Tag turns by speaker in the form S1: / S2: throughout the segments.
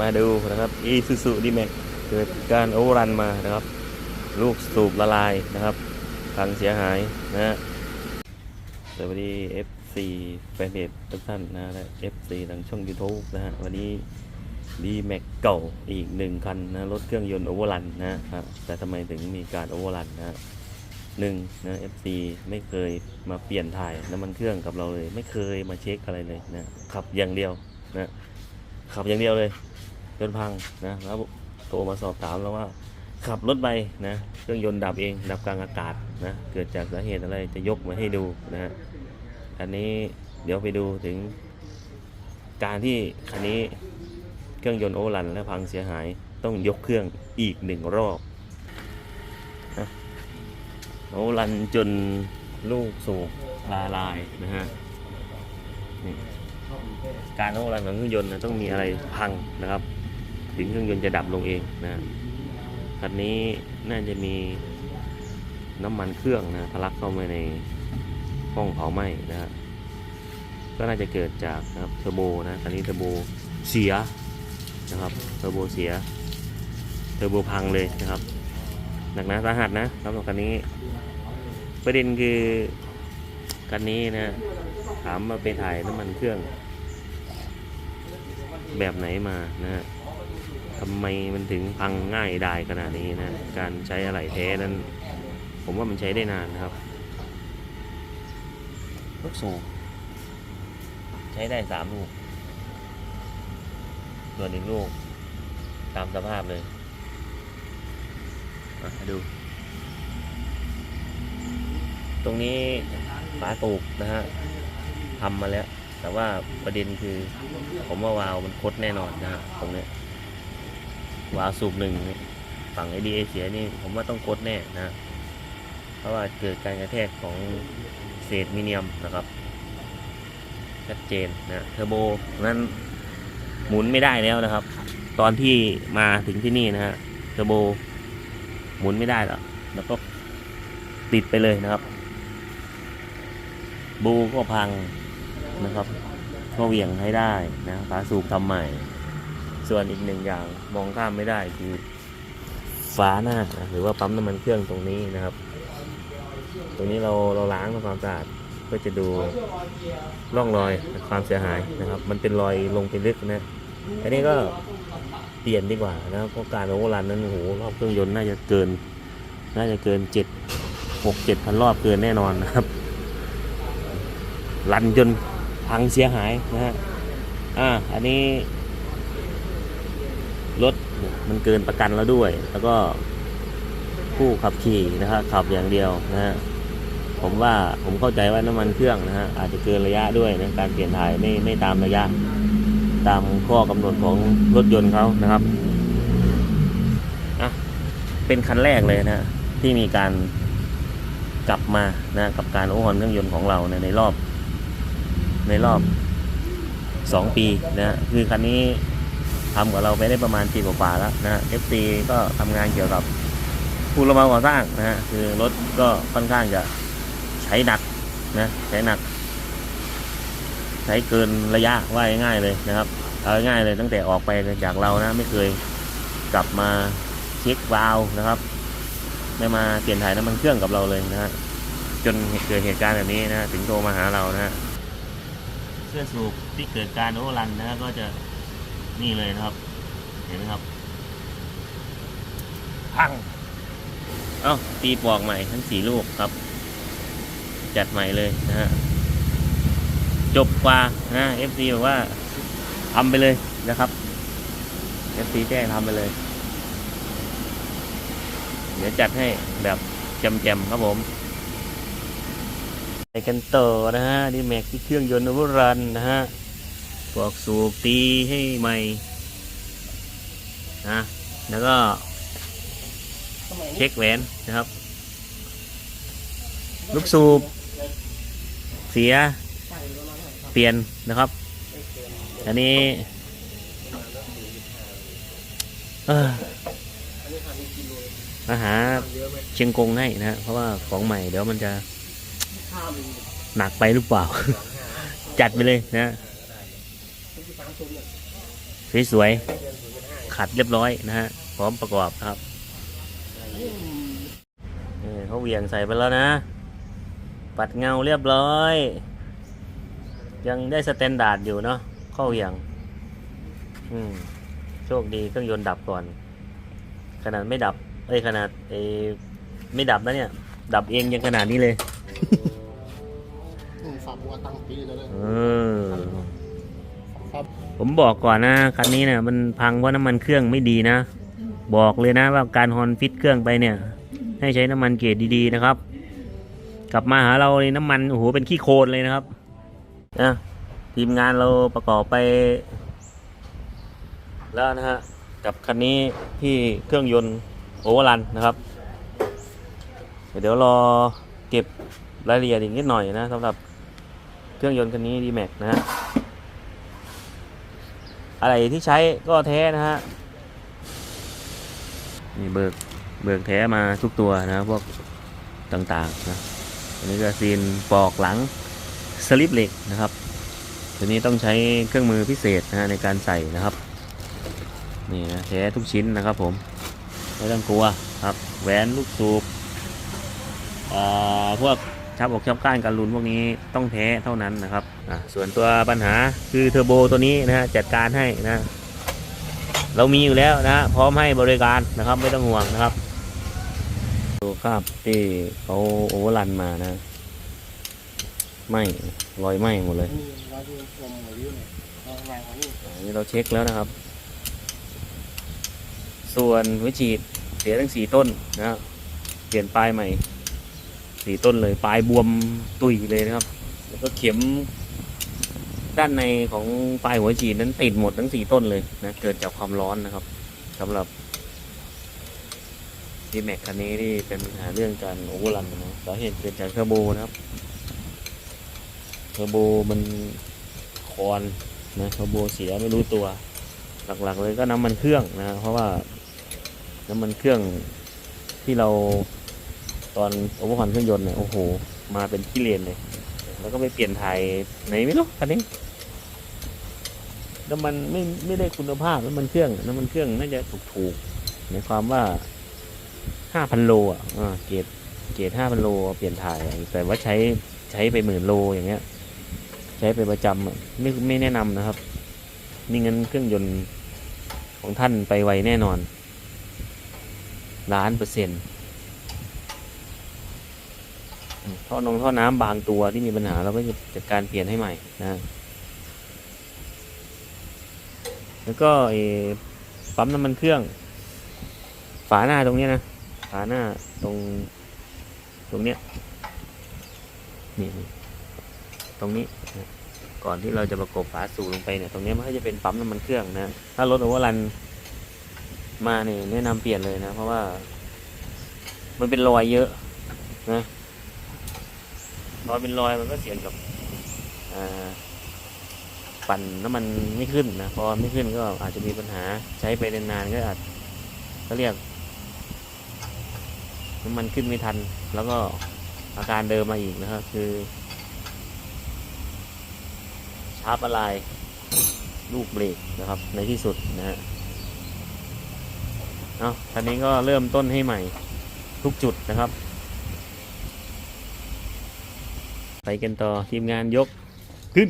S1: มาดูนะครับอีซูซูดีแม็กเกิดการโอเวอร์รันมานะครับ ลูกสูบละลายนะครับพังเสียหายนะฮะสวัสดี FC แฟนเพจทุกท่านนะและ FC ทางช่อง YouTube นะฮะวันนี้ดีแม็กเก่าอีกหนึ่งคันนะรถเครื่องยนต์โอเวอร์รันนะครับแต่ทำไมถึงมีการโอเวอร์รันนะฮะหนึ่งนะ FC ไม่เคยมาเปลี่ยนถ่ายน้ำมันเครื่องกับเราเลย ไม่เคยมาเช็คอะไรเลยนะขับอย่างเดียวนะขับอย่างเดียวเลย จนพังนะแล้วโทรมาสอบถามแล้วว่า ขับรถไปนะเครื่องยนต์ดับเองดับกลางอากาศนะเกิดจากสาเหตุอะไรจะยกมาให้ดูนะฮะอันนี้เดี๋ยวไปดูถึง การที่คันนี้เครื่องยนต์โอเวอร์รันและพังเสียหายต้องยกเครื่องอีกหนึ่งรอบนะโอเวอร์รันจนลูกสูบละลายนะฮะการโอเวอร์รันของเครื่องยนต์นะต้องมีอะไรพังนะครับ ถึงเครื่องยนต์จะดับลงเองนะคันนี้น่าจะมีน้ำมันเครื่องนะทะลักเข้ามาในห้องเผาไหม้นะฮะก็น่าจะเกิดจากนะครับเทอร์โบนะคันนี้เทอร์โบเสียนะครับเทอร์โบเสียเทอร์โบพังเลยนะครับหนักนาสาหัสนะสำหรับคันนี้ ประเด็นคือคันนี้นะถามมาไปถ่ายน้ำมันเครื่อง แบบไหนมานะฮะ ทำไมมันถึงพังง่ายได้ขนาดนี้นะ การใช้อะไหล่แท้นั้น ผมว่ามันใช้ได้นานนะครับลูกสูบใช้ได้สามลูกส่วนอีกลูก ตามสภาพเลยมาดู ตรงนี้ฝาตูกนะฮะทำมาแล้ว แต่ว่าประเด็นคือ ผมว่าวาล์วมันคดแน่นอนนะฮะตรงเนี้ย วาสูบหนึ่งฝั่งไอดีเอเสียนี่ผมว่าต้องกดแน่นะ เพราะว่าเกิดการกระแทกของเศษมิเนียมนะครับ ชัดเจนนะเทอร์โบนั้นหมุนไม่ได้แล้วนะครับ ตอนที่มาถึงที่นี่นะฮะเทอร์โบหมุนไม่ได้หรอกแล้วก็ติดไปเลยนะครับ บูก็พังนะครับก็เหวี่ยงให้ได้นะฝาสูบทำใหม่ ส่วนอีกหนึ่งอย่างมองข้ามไม่ได้คือฝาหน้าหรือว่าปั๊มน้ำมันเครื่องตรงนี้นะครับ ตรงนี้เราเราล้างทำความสะอาดเพื่อจะดูร่องรอยความเสียหายนะครับ มันเป็นรอยลงไปลึกนะอันนี้ก็เปลี่ยนดีกว่านะครับเพราะการโอเวอร์รันนั้นโอ้โหรอบเครื่องยนต์น่าจะเกิน น่าจะเกินเจ็ดหกเจ็ดพันรอบเกินแน่นอนนะครับรันจนพังเสียหายนะฮะอ่าอันนี้ รถมันเกินประกันแล้วด้วย แล้วก็ผู้ขับขี่นะครับขับอย่างเดียวนะฮะผมว่าผมเข้าใจว่าน้ำมันเครื่องนะฮะอาจจะเกินระยะด้วยนะการเปลี่ยนถ่ายไม่ไม่ตามระยะ ตามข้อกำหนดของรถยนต์เขานะครับอะเป็นคันแรกเลยนะที่มีการกลับมานะกับการโอเวอร์ฮอลเครื่องยนต์ของเรานะในรอบ ในรอบสองปีนะคือคันนี้ ทำกับเราไปได้ประมาณปีกว่าๆแล้วนะฮะ FC ก็ทำงานเกี่ยวกับผู้รับเหมาก่อสร้างนะฮะคือรถก็ค่อนข้างจะใช้หนักนะใช้หนัก ใช้เกินระยะว่าง่ายเลยนะครับเอาง่ายเลยตั้งแต่ออกไปจากเรานะ ไม่เคยกลับมาเช็ควาล์วนะครับ ไม่มาเปลี่ยนถ่ายน้ำมันเครื่องกับเราเลยนะฮะจนเกิดเหตุการณ์แบบนี้นะฮะถึงโทรมาหาเรานะฮะเสื้อสูบที่เกิดการโอเวอร์รันนะฮะก็จะ นี่เลยนะครับ เห็นไหมครับ พัง เอ้า ตีปลอกใหม่ทั้งสี่ลูกครับ จัดใหม่เลยนะฮะ จบกว่านะ FC บอกว่าทำไปเลยนะครับ FC แจ้งทำไปเลย เดี๋ยวจัดให้แบบแจมๆครับผมไปกันต่อนะฮะ ดีแม็กที่เครื่องยนต์โอเวอร์รันนะฮะ ปลอกสูบตีให้ใหม่นะแล้วก็เช็คแหวนนะครับ ลูกสูบเสียเปลี่ยนนะครับ อันนี้เอ่อมาหาเชียงกงให้นะฮะเพราะว่าของใหม่เดี๋ยวมันจะหนักไปหรือเปล่า จัดไปเลยนะ สวยๆขัดเรียบร้อยนะฮะ พร้อมประกอบนะครับนี่เขาเหวี่ยงใส่ไปแล้วนะ ปัดเงาเรียบร้อย ยังได้สแตนดาร์ดอยู่เนาะเข้าเหวี่ยง อืมโชคดีเครื่องยนต์ดับก่อน ขนาดไม่ดับ เอ้ยขนาดเอ้ไม่ดับนะเนี่ย ดับเองยังขนาดนี้เลย
S2: อืมฝาบัวตั้งปีเลยเลย
S1: เออ
S2: ครับ
S1: ผมบอกก่อนนะคันนี้เนี่ยมันพังเพราะน้ำมันเครื่องไม่ดีนะ บอกเลยนะว่าการฮอนฟิตเครื่องไปเนี่ย ให้ใช้น้ำมันเกรดดีๆนะครับ กลับมาหาเราในน้ำมันโอ้โหเป็นขี้โคลนเลยนะครับนะทีมงานเราประกอบไป แล้วนะฮะกับคันนี้ที่เครื่องยนต์โอเวอร์รันนะครับ เดี๋ยวรอเก็บรายละเอียดอีกนิดหน่อยนะสำหรับเครื่องยนต์คันนี้ดีแม็กนะฮะ อะไรที่ใช้ก็แท้นะฮะนี่เบิกเบิกแท้มาทุกตัวนะพวกต่างๆนะอันนี้ก็ซีนปอกหลังสลิปเหล็กนะครับ ตัวนี้ต้องใช้เครื่องมือพิเศษนะฮะในการใส่นะครับ นี่นะแท้ทุกชิ้นนะครับผมไม่ต้องกลัวครับแหวนลูกสูบอ่าพวก ชับอกชับก้านการลุนพวกนี้ต้องแท้เท่านั้นนะครับอ่าส่วนตัวปัญหาคือเทอร์โบตัวนี้นะฮะจัดการให้นะเรามีอยู่แล้วนะฮะพร้อมให้บริการนะครับไม่ต้องห่วงนะครับดูคราบที่เขาโอเวอร์รันมานะไหม่รอยไหมหมดเลย
S2: นี่เราเนี่ยลองวางไว้นี่
S1: อันนี้เราเช็คแล้วนะครับ ส่วนหัวฉีดเสียทั้งสี่ต้นนะเปลี่ยนปลายใหม่ สี่ต้นเลยปลายบวมตุยเลยนะครับ แล้วก็เข็มด้านในของปลายหัวฉีดนั้นติดหมดทั้งสี่ต้นเลยนะเกิดจากความร้อนนะครับสำหรับดีแม็กคันนี้ที่เป็นปัญหาเรื่องการโอเวอร์รันนะสาเหตุเกิดจากเทอร์โบนะครับเทอร์โบมันคอนนะเทอร์โบเสียไม่รู้ตัว หลักๆ เลยก็น้ำมันเครื่องนะ เพราะว่าน้ำมันเครื่องที่เรา ตอนโอเวอร์ฮอนเครื่องยนต์เนี่ยโอ้โหมาเป็นขี้เลนเลย แล้วก็ไปเปลี่ยนถ่ายไหนไม่รู้คันนี้น้ำมันไม่ไม่ได้คุณภาพน้ำมันเครื่องน้ำมันเครื่องน่าจะถูกถูกๆในความว่าห้าพันโลอะเกรดเกรดห้าพันโลเปลี่ยนถ่าย แต่ว่าใช้ใช้ไปหมื่นโลอย่างเงี้ย ใช้ไปประจำไม่ไม่แนะนำนะครับนี่งั้นเครื่องยนต์ของท่านไปไวแน่นอนล้านเปอร์เซ็นต์ ท่อนงท่อน้ำบางตัวที่มีปัญหาเราก็จะจัดการเปลี่ยนให้ใหม่นะแล้วก็ปั๊มน้ำมันเครื่อง ฝาหน้าตรงเนี้นะฝาหน้าตรง ตรงเนี้ยนี่ตรงนี้นะก่อนที่เราจะประกบฝาสูบลงไปเนี่ยตรงนี้มันก็จะเป็นปั๊มน้ำมันเครื่องนะถ้ารถโอเวอร์รันมาเนี่ยแนะนำเปลี่ยนเลยนะ เพราะว่า มันเป็นรอยเยอะนะ รอยเป็นรอยมันก็เสี่ยงกับปั่นน้ำมันไม่ขึ้นนะพอไม่ขึ้นก็อาจจะมีปัญหาใช้ไปนานๆก็อาจก็เรียกน้ำมันขึ้นไม่ทัน แล้วก็อาการเดิมมาอีกนะครับคือชาร์ปอะไรลูกเบรกนะครับ ในที่สุดนะฮะเอาคันนี้ก็เริ่มต้นให้ใหม่ทุกจุดนะครับ ไปกันต่อทีมงานยกขึ้น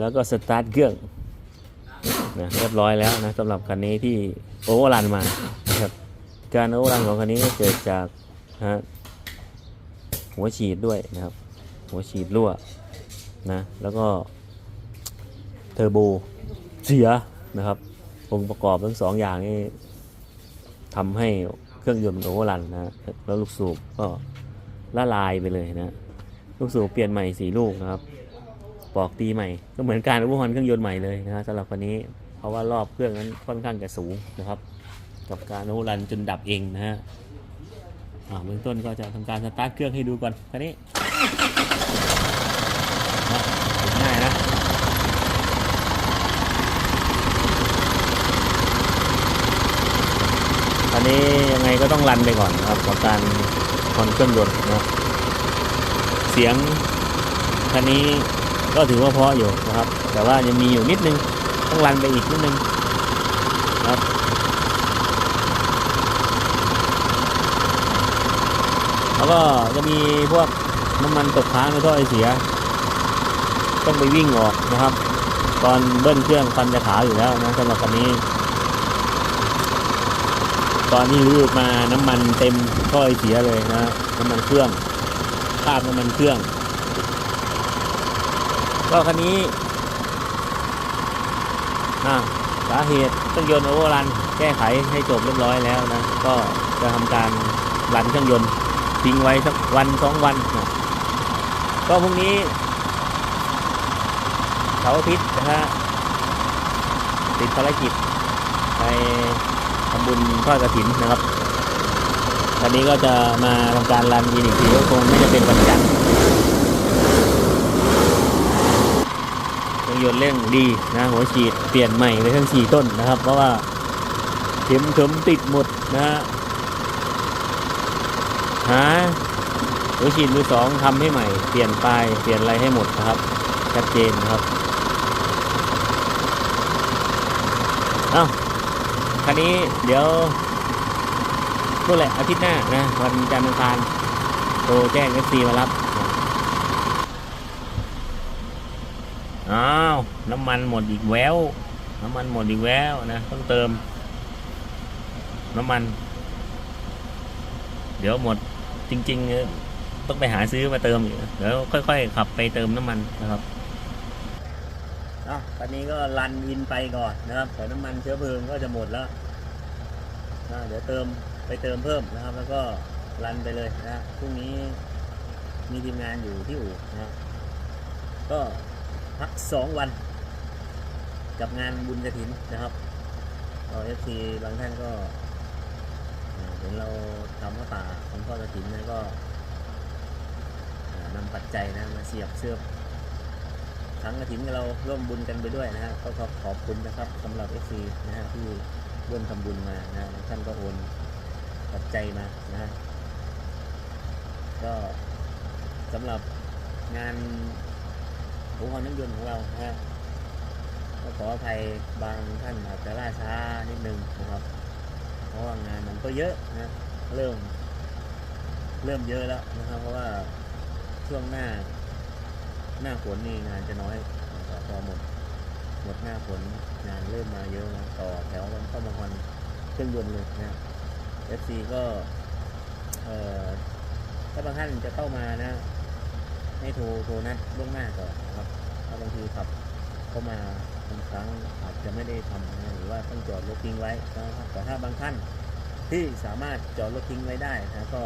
S1: แล้วก็สตาร์ทเครื่องนะเรียบร้อยแล้วนะสำหรับคันนี้ที่โอเวอร์รันมานะครับการโอเวอร์รันของคันนี้เกิดจากฮะหัวฉีดด้วยนะครับ หัวฉีดรั่วนะแล้วก็เทอร์โบเสียนะครับองค์ประกอบทั้งสองอย่างนี้ทำให้เครื่องยนต์โอเวอร์รันนะแล้วลูกสูบก็ละลายไปเลยนะ ลูกสูบเปลี่ยนใหม่สีลูกนะครับปอกตีใหม่ ก็เหมือนการอุปกรณ์เครื่องยนต์ใหม่เลยนะฮะสำหรับคันนี้เพราะว่ารอบเครื่องนั้นค่อนข้างจะสูงนะครับ กับการโอเวอร์รันจนดับเองนะฮะอ่าเบื้องต้นก็จะทำการสตาร์ทเครื่องให้ดูก่อนคันนี้ง่ายนะอันนี้ยังไงก็ต้องรันไปก่อนนะครับกับการคอนเครื่องยนต์นะครับ เสียงคันนี้ก็ถือว่าเพาะอยู่นะครับ แต่ว่ายังมีอยู่นิดนึงต้องรันไปอีกนิดนึงครับแล้วก็จะมีพวกน้ำมันตกค้างในท่อไอเสีย ต้องไปวิ่งออกนะครับ ตอนเบิ้ลเครื่องฟันจะขาวอยู่แล้วนะสำหรับคันนี้ ตอนที่รื้อมาน้ำมันเต็มท่อไอเสียเลยนะน้ำมันเครื่อง คราบน้ำมันเครื่อง ก็คันนี้อ่าสาเหตุเครื่องยนต์โอเวอร์รันแก้ไขให้จบเรียบร้อยแล้วนะ ก็จะทำการรันเครื่องยนต์ทิ้งไว้สักวันสองวันนะก็พรุ่งนี้เสาร์อาทิตย์นะฮะติดภารกิจไปทำบุญทอดกระถินนะครับ วันนี้ก็จะมาทำการรันอีกทีก็คงไม่จะเป็นวันจันทร์เครื่องยนต์เร่งดีนะหัวฉีดเปลี่ยนใหม่เลยทั้งสี่ต้นนะครับ เพราะว่าเข็มเข็มติดหมดนะฮะหาหัวฉีดมือสองทำให้ใหม่เปลี่ยนปลายเปลี่ยนอะไรให้หมดนะครับชัดเจนนะครับเอ้าคันนี้เดี๋ยว นู่นแหละอาทิตย์หน้านะวันจันทร์อังคารโทรแจ้งเอฟซีมารับอ้าวน้ำมันหมดอีกแววน้ำมันหมดอีกแววนะต้องเติม น้ำมัน เดี๋ยวหมดจริง ๆ ต้องไปหาซื้อมาเติมอยู่เดี๋ยวค่อย ๆ ขับไปเติมน้ำมันนะครับอะตอนนี้ก็รันอินไปก่อนนะครับแต่น้ำมันเชื้อเพลิงก็จะหมดแล้วเดี๋ยวเติม เติมเพิ่มนะครับ แล้วก็รันไปเลยนะพรุ่งนี้มีทีมงานอยู่ที่อู่นะก็พักสองวัน กับงานบุญกระถินนะครับเอฟซีบางท่านก็เห็นเราทำข้าวป่าทำทอกระถินนะก็นำปัจจัยนะมาเสียบเสื้อทั้งกระถินกับเราร่วมบุญกันไปด้วยนะฮะก็ขอขอบคุณนะครับสำหรับเอฟซีนะฮะที่ร่วมทำบุญมานะท่านก็โอน ปัจจัยมานะก็สำหรับงานอุปกรณ์น้ำยนต์ของเรานะฮะก็ขออภัยบางท่านอาจจะล่าช้านิดนึงนะครับ เพราะว่างานมันก็เยอะนะเริ่ม เริ่มเยอะแล้วนะครับ เพราะว่าช่วงหน้า หน้าฝนนี่งานจะน้อยพอหมดหมดหน้าฝนงานเริ่มมาเยอะนะต่อแถวกันเข้ามาคอนเครื่องยนต์เลยนะ FC ก็เอ่อถ้าบางท่านจะเข้ามานะ ให้โทรโทรนัดล่วงหน้าก่อนนะครับเพราะบางทีขับเข้ามาบางครั้งอาจจะไม่ได้ทำนะหรือว่าต้องจอดรถทิ้งไว้นะครับแต่ถ้าบางท่านที่สามารถจอดรถทิ้งไว้ได้นะก็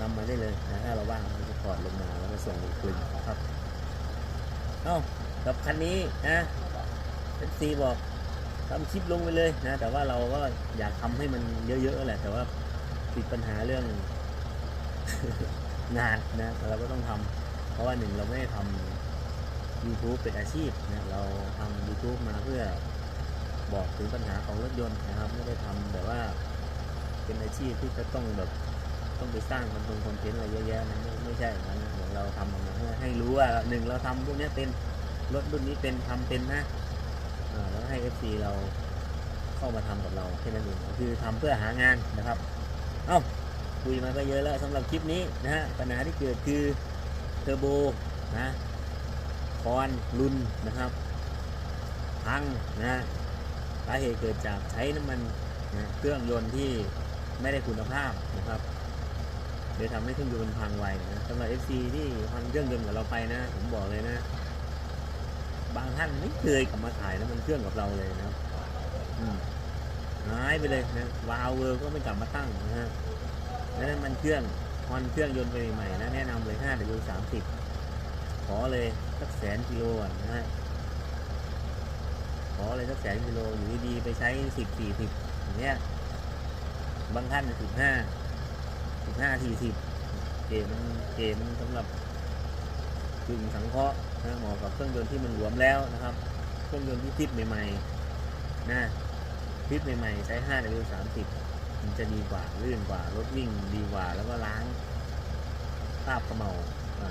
S1: นำมาได้เลยนะถ้าเราว่างเราจะถอดลงมาแล้วก็ส่งลงคืนนะครับเอ้ากับคันนี้นะเป็นซีบอก ทำคลิปลงไปเลยนะ แต่ว่าเราก็อยากทำให้มันเยอะๆแหละ แต่ว่าติดปัญหาเรื่องงานนะเราก็ต้องทำเพราะว่าหนึ่งเราไม่ได้ทำ YouTube เป็นอาชีพนะเราทำ YouTube มาเพื่อบอกถึงปัญหาของรถยนต์นะครับ ไม่ได้ทำแบบว่าเป็นอาชีพที่จะต้องแบบต้องไปสร้างคอนเทนต์คอนเทนต์อะไรเยอะแยะนะไม่ไม่ใช่อย่างนั้นนะเหมือนเราทำออกมาเพื่อให้รู้ว่าหนึ่งเราทำพวกนี้เป็นรถรุ่นนี้เป็นทำเป็นนะ แล้วให้ FC เราเข้ามาทำกับเราแค่นั้นเองคือทำเพื่อหางานนะครับ เอ้าคุยมาก็เยอะแล้วสำหรับคลิปนี้นะฮะปัญหาที่เกิดคือเทอร์โบนะคอนรุนนะครับพังนะสาเหตุเกิดจากใช้น้ำมันนะเครื่องยนต์ที่ไม่ได้คุณภาพนะครับเลยทำให้เครื่องยนต์พังไวนะสำหรับ FC ที่พังเครื่องยนต์กับเราไปนะ ผมบอกเลยนะ บางท่านไม่เคยกลับมาถ่ายน้ำมันเครื่องกับเราเลยนะครับหายไปเลยนะวาล์วเวอร์ก็ไม่กลับมาตั้งนะฮะแล้วน้ำมันเครื่องฮอนเครื่องยนต์ไปใหม่ๆนะแนะนำเลย 5W 30ขอเลยสักแสนกิโลนะฮะขอเลยสักแสนกิโลอยู่ดีๆไปใช้10 40อย่างเงี้ยบางท่าน15 15 40เกมมันเกมมันสำหรับกึ่งสังเคราะห์ นะเหมาะกับเครื่องยนต์ที่มันหลวมแล้วนะครับ เครื่องยนต์ที่ทิปใหม่ๆนะทิปใหม่ๆใช้ 5W 30มันจะดีกว่าลื่นกว่ารถวิ่งดีกว่าแล้วก็ล้างคราบเขมเหลา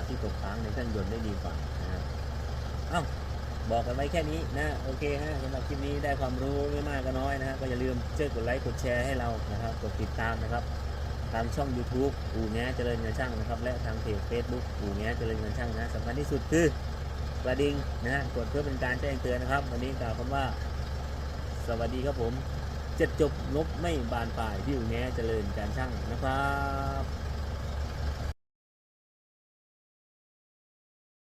S1: ที่ตกค้างในเครื่องยนต์ได้ดีกว่านะครับเอ้าบอกกันไว้แค่นี้นะโอเคฮะสำหรับคลิปนี้ได้ความรู้ไม่มากก็น้อยนะฮะก็อย่าลืมช่วยกดไลค์กดแชร์ให้เรานะครับกดติดตามนะครับทางช่อง YouTube อู่แง้เจริญเงินช่างนะครับ และทางเพจ Facebook อู่แง้เจริญเงินช่างนะสำคัญที่สุดคือ กระดิ่งนะฮะกดเพื่อเป็นการแจ้งเตือนนะครับ วันนี้กล่าวคำว่า สวัสดีครับผมจะจบลบไม่บานปลายที่อยู่แง้เจริญการช่างนะครับ